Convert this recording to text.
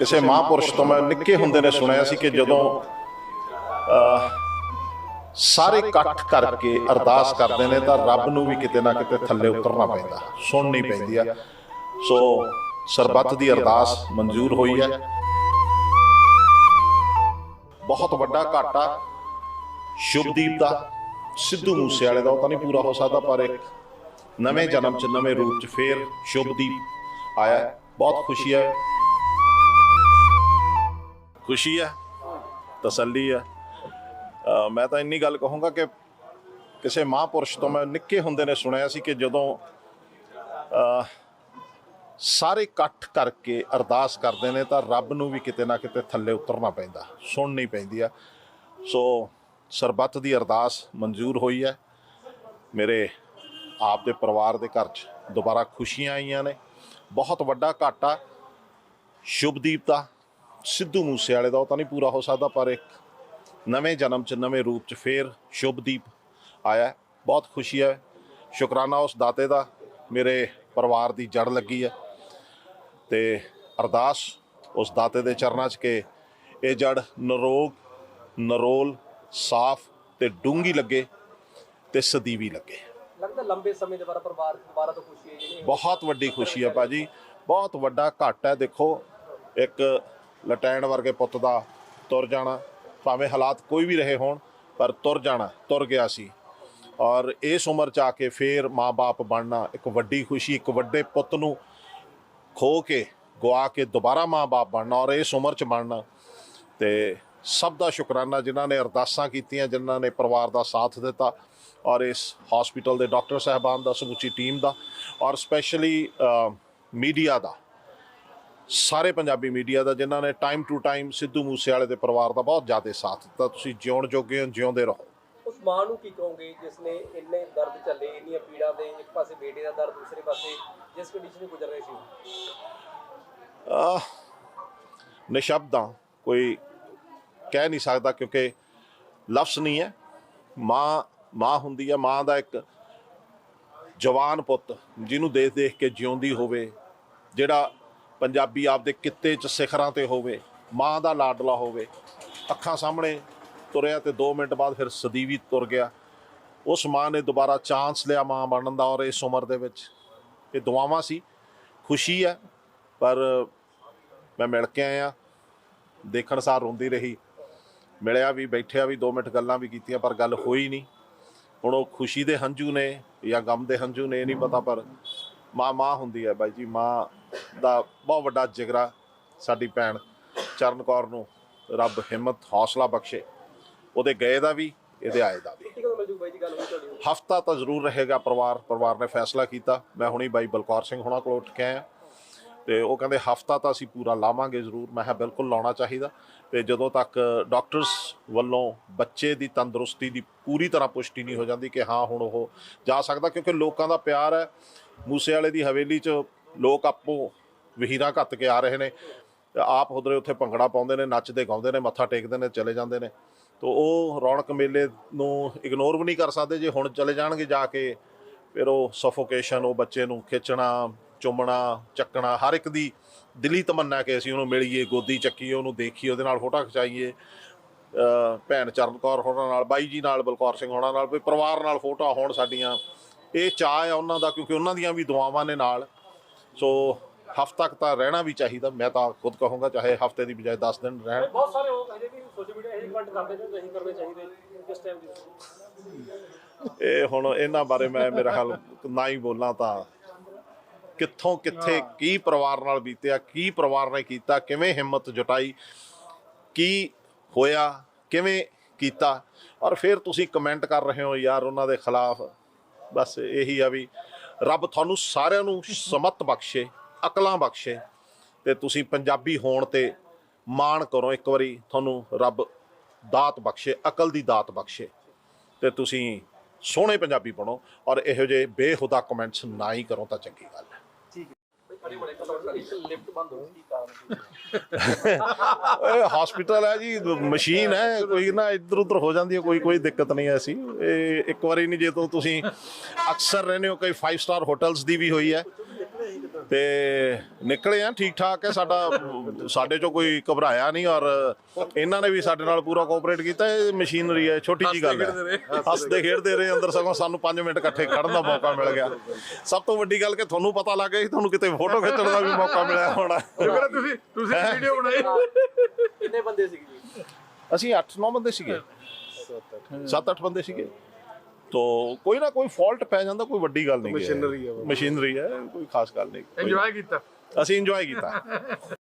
ਕਿਸੇ ਮਹਾਂਪੁਰਸ਼ ਤੋਂ ਮੈਂ ਨਿੱਕੇ ਹੁੰਦੇ ਨੇ ਸੁਣਿਆ ਸੀ ਕਿ ਜਦੋਂ ਅਹ, ਸਾਰੇ ਇਕੱਠ ਕਰਕੇ ਅਰਦਾਸ ਕਰਦੇ ਨੇ ਤਾਂ ਰੱਬ ਨੂੰ ਵੀ ਕਿਤੇ ਨਾ ਕਿਤੇ ਥੱਲੇ ਉਤਰਨਾ ਪੈਂਦਾ ਸੁਣਨੀ ਪੈਂਦੀ ਆ। ਸੋ ਸਰਬੱਤ ਦੀ ਅਰਦਾਸ ਮਨਜ਼ੂਰ ਹੋਈ ਹੈ। ਬਹੁਤ ਵੱਡਾ ਘਾਟਾ ਸ਼ੁਭਦੀਪ ਦਾ ਸਿੱਧੂ ਮੂਸੇਵਾਲੇ ਦਾ ਉਹ ਤਾਂ ਨਹੀਂ ਪੂਰਾ ਹੋ ਸਕਦਾ ਪਰ ਇੱਕ ਨਵੇਂ ਜਨਮ ਚ ਨਵੇਂ ਰੂਪ ਚ ਫੇਰ ਸ਼ੁਭਦੀਪ ਆਇਆ। ਬਹੁਤ ਖੁਸ਼ੀ ਹੈ। ਖੁਸ਼ੀ ਹੈ ਤਸੱਲੀ ਆ। ਮੈਂ ਤਾਂ ਇੰਨੀ ਗੱਲ ਕਹੂੰਗਾ ਕਿ ਕਿਸੇ ਮਹਾਂਪੁਰਸ਼ ਤੋਂ ਮੈਂ ਨਿੱਕੇ ਹੁੰਦੇ ਨੇ ਸੁਣਿਆ ਸੀ ਕਿ ਜਦੋਂ ਸਾਰੇ ਇਕੱਠ ਕਰਕੇ ਅਰਦਾਸ ਕਰਦੇ ਨੇ ਤਾਂ ਰੱਬ ਨੂੰ ਵੀ ਕਿਤੇ ਨਾ ਕਿਤੇ ਥੱਲੇ ਉਤਰਨਾ ਪੈਂਦਾ, ਸੁਣਨੀ ਪੈਂਦੀ ਆ। ਸੋ ਸਰਬੱਤ ਦੀ ਅਰਦਾਸ ਮਨਜ਼ੂਰ ਹੋਈ ਹੈ। ਮੇਰੇ ਆਪ ਦੇ ਪਰਿਵਾਰ ਦੇ ਘਰ 'ਚ ਦੁਬਾਰਾ ਖੁਸ਼ੀਆਂ ਆਈਆਂ ਨੇ। ਬਹੁਤ ਵੱਡਾ ਘਾਟਾ ਸ਼ੁਭਦੀਪ ਦਾ ਸਿੱਧੂ ਮੂਸੇਵਾਲੇ ਦਾ ਉਹ ਤਾਂ ਨਹੀਂ ਪੂਰਾ ਹੋ ਸਕਦਾ ਪਰ ਇੱਕ ਨਵੇਂ ਜਨਮ ਚ ਨਵੇਂ ਰੂਪ ਚ ਫੇਰ ਸ਼ੁਭਦੀਪ ਆਇਆ। ਬਹੁਤ ਖੁਸ਼ੀ ਹੈ। ਸ਼ੁਕਰਾਨਾ ਉਸ ਦਾਤੇ ਦਾ ਮੇਰੇ ਪਰਿਵਾਰ ਦੀ ਜੜ ਲੱਗੀ ਹੈ। ਤੇ ਅਰਦਾਸ ਉਸ ਦਾਤੇ ਦੇ ਚਰਨਾਂ 'ਚ ਕਿ ਇਹ ਜੜ ਨਰੋਗ ਨਰੋਲ ਸਾਫ਼ ਤੇ ਡੂੰਗੀ ਲੱਗੇ ਤੇ ਸਦੀਵੀ ਲੱਗੇ। ਲੱਗਦਾ ਲੰਬੇ ਸਮੇਂ ਦੇ ਬਾਅਦ ਪਰਿਵਾਰ ਦੁਬਾਰਾ ਤੋਂ ਖੁਸ਼ੀ ਹੈ ਜਿਹੜੀ। ਬਹੁਤ ਵੱਡੀ ਖੁਸ਼ੀ ਹੈ ਭਾਜੀ। ਬਹੁਤ ਵੱਡਾ ਘਾਟ ਹੈ। ਦੇਖੋ ਇੱਕ ਲਟੈਣ ਵਰਗੇ ਪੁੱਤ ਦਾ ਤੁਰ ਜਾਣਾ, ਭਾਵੇਂ ਹਾਲਾਤ ਕੋਈ ਵੀ ਰਹੇ ਹੋਣ, ਪਰ ਤੁਰ ਜਾਣਾ, ਤੁਰ ਗਿਆ ਸੀ। ਔਰ ਇਸ ਉਮਰ ਚ ਆ ਕੇ ਫੇਰ ਮਾਪੇ ਬਣਨਾ ਇੱਕ ਵੱਡੀ ਖੁਸ਼ੀ, ਇੱਕ ਵੱਡੇ ਪੁੱਤ ਨੂੰ ਖੋ ਕੇ ਗਵਾ ਕੇ ਦੁਬਾਰਾ ਮਾਪੇ ਬਣਨਾ ਔਰ ਇਸ ਉਮਰ ਚ ਬਣਨਾ। ਤੇ ਸਭ ਦਾ ਸ਼ੁਕਰਾਨਾ ਜਿਨ੍ਹਾਂ ਨੇ ਅਰਦਾਸਾਂ ਕੀਤੀਆਂ, ਜਿਨ੍ਹਾਂ ਨੇ ਪਰਿਵਾਰ ਦਾ ਸਾਥ ਦਿੱਤਾ ਔਰ ਇਸ ਹਸਪੀਟਲ ਦੇ ਡਾਕਟਰ ਸਾਹਿਬਾਨ ਦਾ, ਸਮੁੱਚੀ ਟੀਮ ਦਾ ਔਰ ਸਪੈਸ਼ਲੀ ਮੀਡੀਆ ਦਾ। ਸਾਰੇ ਪੰਜਾਬੀ ਮੀਡੀਆ ਦਾ ਜਿਨ੍ਹਾਂ ਨੇ ਟਾਈਮ ਟੂ ਟਾਈਮ ਸਿੱਧੂ ਮੂਸੇਵਾਲੇ ਦੇ ਪਰਿਵਾਰ ਦਾ ਬਹੁਤ ਜ਼ਿਆਦਾ ਸਾਥ ਦਿੱਤਾ। ਤੁਸੀਂ ਜਿਉਣ ਜੋਗੇ ਹੋ ਜਿਉਂਦੇ ਰਹੋ। ਉਸ ਮਾਂ ਨੂੰ ਕੀ ਕਹੋਗੇ ਜਿਸ ਨੇ ਇੰਨੇ ਦਰਦ ਚੱਲੇ ਇੰਨੀਆਂ ਪੀੜਾਂ ਦੇ ਇੱਕ ਪਾਸੇ ਬੇਟੇ ਦਾ ਦਰਦ ਦੂਸਰੇ ਪਾਸੇ ਜਿਸ ਕੰਡੀਸ਼ਨ ਵਿੱਚ ਗੁਜ਼ਰ ਰਹੇ ਸੀ? ਆਹ, ਨਿਸ਼ਬਦਾਂ ਕੋਈ ਕਹਿ ਨਹੀਂ ਸਕਦਾ ਕਿਉਂਕਿ ਲਫ਼ਜ਼ ਨਹੀਂ ਹੈ। ਮਾਂ ਮਾਂ ਹੁੰਦੀ ਹੈ ਮਾਂ ਦਾ ਇੱਕ ਜਵਾਨ ਪੁੱਤ ਜਿਹਨੂੰ ਦੇਖ ਦੇਖ ਕੇ ਜਿਉਂਦੀ ਹੋਵੇ ਜਿਹੜਾ ਪੰਜਾਬੀ ਆਪਦੇ ਕਿੱਤੇ 'ਚ ਸਿਖਰਾਂ ਤੇ ਹੋਵੇ, ਮਾਂ ਦਾ ਲਾਡਲਾ ਹੋਵੇ। ਅੱਖਾਂ ਸਾਹਮਣੇ ਤੁਰਿਆ ਤੇ 2 ਮਿੰਟ ਬਾਅਦ ਫਿਰ ਸਦੀਵੀ ਤੁਰ ਗਿਆ। ਉਸ ਮਾਂ ਨੇ ਦੁਬਾਰਾ ਚਾਂਸ ਲਿਆ ਮਾਂ ਬਣਨ ਦਾ ਔਰ ਇਸ ਉਮਰ ਦੇ ਵਿੱਚ। ਇਹ ਦੁਆਵਾਂ ਸੀ। ਖੁਸ਼ੀ ਹੈ, ਪਰ ਮੈਂ ਮਿਲ ਕੇ ਆਇਆ। ਦੇਖਣ ਸਾਰ ਰੋਂਦੀ ਰਹੀ। ਮਿਲਿਆ ਵੀ, ਬੈਠਿਆ ਵੀ 2 ਮਿੰਟ ਗੱਲਾਂ ਵੀ ਕੀਤੀਆਂ, ਪਰ ਗੱਲ ਹੋਈ ਨਹੀਂ। ਹੁਣ ਉਹ ਖੁਸ਼ੀ ਦੇ ਹੰਝੂ ਨੇ ਜਾਂ ਗਮ ਦੇ ਹੰਝੂ ਨੇ, ਇਹ ਨਹੀਂ ਪਤਾ, ਪਰ ਮਾਂ ਮਾਂ ਹੁੰਦੀ ਹੈ ਬਾਈ ਜੀ, ਮਾਂ ਦਾ ਬਹੁਤ ਵੱਡਾ ਜਿਗਰਾ ਸਾਡੀ ਭੈਣ ਚਰਨ ਕੌਰ ਨੂੰ ਰੱਬ ਹਿੰਮਤ ਹੌਸਲਾ ਬਖਸ਼ੇ। ਉਹਦੇ ਗਏ ਦਾ ਵੀ ਇਹਦੇ ਆਏ ਦਾ ਵੀ। ਹਫਤਾ ਤਾਂ ਜ਼ਰੂਰ ਰਹੇਗਾ ਪਰਿਵਾਰ ਪਰਿਵਾਰ ਨੇ ਫੈਸਲਾ ਕੀਤਾ। ਮੈਂ ਹੁਣੀ ਬਾਈ ਬਲਕੌਰ ਸਿੰਘ ਹੁਣਾਂ ਕੋਲ ਉੱਠ ਕੇ ਆਇਆ। ਤੇ ਉਹ ਕਹਿੰਦੇ ਹਫਤਾ ਤਾਂ ਅਸੀਂ ਪੂਰਾ ਲਾਵਾਂਗੇ ਜ਼ਰੂਰ। ਮੈਂ ਕਿਹਾ ਬਿਲਕੁਲ ਲਾਉਣਾ ਚਾਹੀਦਾ। ਤੇ ਜਦੋਂ ਤੱਕ ਡਾਕਟਰਸ ਵੱਲੋਂ ਬੱਚੇ ਦੀ ਤੰਦਰੁਸਤੀ ਦੀ ਪੂਰੀ ਤਰ੍ਹਾਂ ਪੁਸ਼ਟੀ ਨਹੀਂ ਹੋ ਜਾਂਦੀ ਕਿ ਹਾਂ ਹੁਣ ਉਹ ਜਾ ਸਕਦਾ ਕਿਉਂਕਿ ਲੋਕਾਂ ਦਾ ਪਿਆਰ ਹੈ। ਮੂਸੇ ਵਾਲੇ ਦੀ ਹਵੇਲੀ 'ਚ ਲੋਕ ਆਪੋ ਵਹੀਰਾਂ ਘੱਤ ਕੇ ਆ ਰਹੇ ਨੇ। ਆਪ ਉਧਰੇ ਉੱਥੇ ਭੰਗੜਾ ਪਾਉਂਦੇ ਨੇ, ਨੱਚਦੇ ਗਾਉਂਦੇ ਨੇ, ਮੱਥਾ ਟੇਕਦੇ ਨੇ, ਚਲੇ ਜਾਂਦੇ ਨੇ। ਤੋ ਉਹ ਰੌਣਕ ਮੇਲੇ ਨੂੰ ਇਗਨੋਰ ਵੀ ਨਹੀਂ ਕਰ ਸਕਦੇ। ਜੇ ਹੁਣ ਚਲੇ ਜਾਣਗੇ ਜਾ ਕੇ, ਫਿਰ ਉਹ ਸਫੋਕੇਸ਼ਨ ਉਹ ਬੱਚੇ ਨੂੰ ਖਿੱਚਣਾ, ਚੁੰਮਣਾ, ਚੱਕਣਾ, ਹਰ ਇੱਕ ਦੀ ਦਿਲੀ ਤਮੰਨਾ ਕਿ ਅਸੀਂ ਉਹਨੂੰ ਮਿਲੀਏ, ਗੋਦੀ ਚੱਕੀਏ, ਉਹਨੂੰ ਦੇਖੀਏ, ਉਹਦੇ ਨਾਲ ਫੋਟੋ ਖਿਚਾਈਏ। ਭੈਣ ਚਰਨ ਕੌਰ ਹੋਣਾ ਨਾਲ, ਬਾਈ ਜੀ ਨਾਲ, ਬਲਕੌਰ ਸਿੰਘ ਹੋਣਾ ਨਾਲ, ਵੀ ਪਰਿਵਾਰ ਨਾਲ ਫੋਟੋ ਹੋਣ ਸਾਡੀਆਂ। ਇਹ ਚਾਹ ਆ ਉਹਨਾਂ ਦਾ, ਕਿਉਂਕਿ ਉਹਨਾਂ ਦੀਆਂ ਵੀ ਦੁਆਵਾਂ ਨੇ ਨਾਲ। ਸੋ ਹਫ਼ਤਾ ਤੱਕ ਤਾਂ ਰਹਿਣਾ ਵੀ ਚਾਹੀਦਾ ਮੈਂ ਤਾਂ ਖੁਦ ਕਹੂੰਗਾ ਚਾਹੇ ਹਫ਼ਤੇ ਦੀ ਬਜਾਏ 10 ਦਿਨ ਰਹਿਣ। ਬਹੁਤ ਸਾਰੇ ਲੋਕ ਇਹਦੇ ਵੀ ਸੋਸ਼ਲ ਮੀਡੀਆ ਇਹ ਕਮੈਂਟ ਕਰਦੇ ਨੇ ਨਹੀਂ ਕਰਨੇ ਚਾਹੀਦੇ ਕਿਸ ਟਾਈਮ ਦੀ? ਇਹ ਹੁਣ ਇਹਨਾਂ ਬਾਰੇ ਮੈਂ ਮੇਰਾ ਖਿਆਲ ਨਾ ਹੀ ਬੋਲਾਂ ਤਾਂ। ਕਿੱਥੋਂ ਕਿੱਥੇ ਕੀ ਪਰਿਵਾਰ ਨਾਲ ਬੀਤਿਆ ਕੀ ਪਰਿਵਾਰ ਨੇ ਕੀਤਾ ਕਿਵੇਂ ਹਿੰਮਤ ਜੁਟਾਈ ਕੀ ਹੋਇਆ ਕਿਵੇਂ ਕੀਤਾ। ਔਰ ਫਿਰ ਤੁਸੀਂ ਕਮੈਂਟ ਕਰ ਰਹੇ ਹੋ ਯਾਰ ਉਹਨਾਂ ਦੇ ਖਿਲਾਫ। ਬਸ ਇਹੀ ਆ ਵੀ ਰੱਬ ਤੁਹਾਨੂੰ ਸਾਰਿਆਂ ਨੂੰ ਸਮਤ ਬਖਸ਼ੇ। ਅਕਲਾਂ ਬਖਸ਼ੇ ਤੇ ਤੁਸੀਂ ਪੰਜਾਬੀ ਹੋਣ ਤੇ ਮਾਣ ਕਰੋ। ਇੱਕ ਵਾਰੀ ਤੁਹਾਨੂੰ ਰੱਬ ਦਾਤ ਬਖਸ਼ੇ ਅਕਲ ਦੀ ਦਾਤ ਬਖਸ਼ੇ ਤੇ ਤੁਸੀਂ ਸੋਹਣੇ ਪੰਜਾਬੀ ਬਣੋ ਔਰ ਇਹੋ ਜਿਹੇ ਬੇਹੁਦਾ ਕਮੈਂਟਸ ਨਾ ਹੀ ਕਰੋ ਤਾਂ ਚੰਗੀ ਗੱਲ ਹੈ। ਇਹ ਹਸਪੀਟਲ ਹੈ ਜੀ ਮਸ਼ੀਨ ਹੈ ਕੋਈ ਨਾ ਇੱਧਰ ਉੱਧਰ ਹੋ ਜਾਂਦੀ ਹੈ ਕੋਈ ਕੋਈ ਦਿੱਕਤ ਨਹੀਂ ਐਸੀ ਇਹ ਇੱਕ ਵਾਰੀ ਨਹੀਂ ਜੇ ਤੋਂ ਤੁਸੀਂ ਅਕਸਰ ਰਹਿੰਦੇ ਹੋ ਕਈ 5 ਸਟਾਰ ਹੋਟਲਸ ਦੀ ਵੀ ਹੋਈ ਹੈ। ਤੇ ਨਿਕਲੇ ਆ ਠੀਕ ਠਾਕ ਹੈ ਸਾਡਾ ਸਾਡੇ ਚੋਂ ਕੋਈ ਘਬਰਾਇਆ ਨਹੀਂ ਔਰ ਇਹਨਾਂ ਨੇ ਵੀ ਸਾਡੇ ਨਾਲ ਪੂਰਾ ਕੋਆਪਰੇਟ ਕੀਤਾ ਇਹ ਮਸ਼ੀਨਰੀ ਹੈ ਛੋਟੀ ਜੀ ਗੱਲ ਹੈ। ਹੱਸਦੇ ਖੇਡਦੇ ਰਹੇ। ਅੰਦਰ ਸਗੋਂ ਸਾਨੂੰ 5 ਮਿੰਟ ਇਕੱਠੇ ਖੜਨ ਦਾ ਮੌਕਾ ਮਿਲ ਗਿਆ। ਸਭ ਤੋਂ ਵੱਡੀ ਗੱਲ ਕਿ ਤੁਹਾਨੂੰ ਪਤਾ ਲੱਗ ਗਿਆ ਸੀ ਤੁਹਾਨੂੰ ਕਿਤੇ ਫੋਟੋ ਖਿੱਚਣ ਦਾ ਵੀ ਮੌਕਾ ਮਿਲਿਆ ਹੋਣਾ। ਜਿਹੜਾ ਤੁਸੀਂ ਤੁਸੀਂ ਵੀਡੀਓ ਬਣਾਈ? ਕਿੰਨੇ ਬੰਦੇ ਸੀ ਜੀ ਅਸੀਂ 8-9 ਬੰਦੇ ਸੀਗੇ। 7-8 ਬੰਦੇ ਸੀਗੇ। ਤੋ ਕੋਈ ਨਾ ਕੋਈ ਫਾਲਟ ਪੈ ਜਾਂਦਾ ਕੋਈ ਵੱਡੀ ਗੱਲ ਨਹੀਂ ਮਸ਼ੀਨਰੀ ਹੈ। ਮਸ਼ੀਨਰੀ ਹੈ ਕੋਈ ਖਾਸ ਗੱਲ ਨਹੀਂ। ਇੰਜੋਏ ਕੀਤਾ। ਅਸੀਂ ਇੰਜੋਏ ਕੀਤਾ।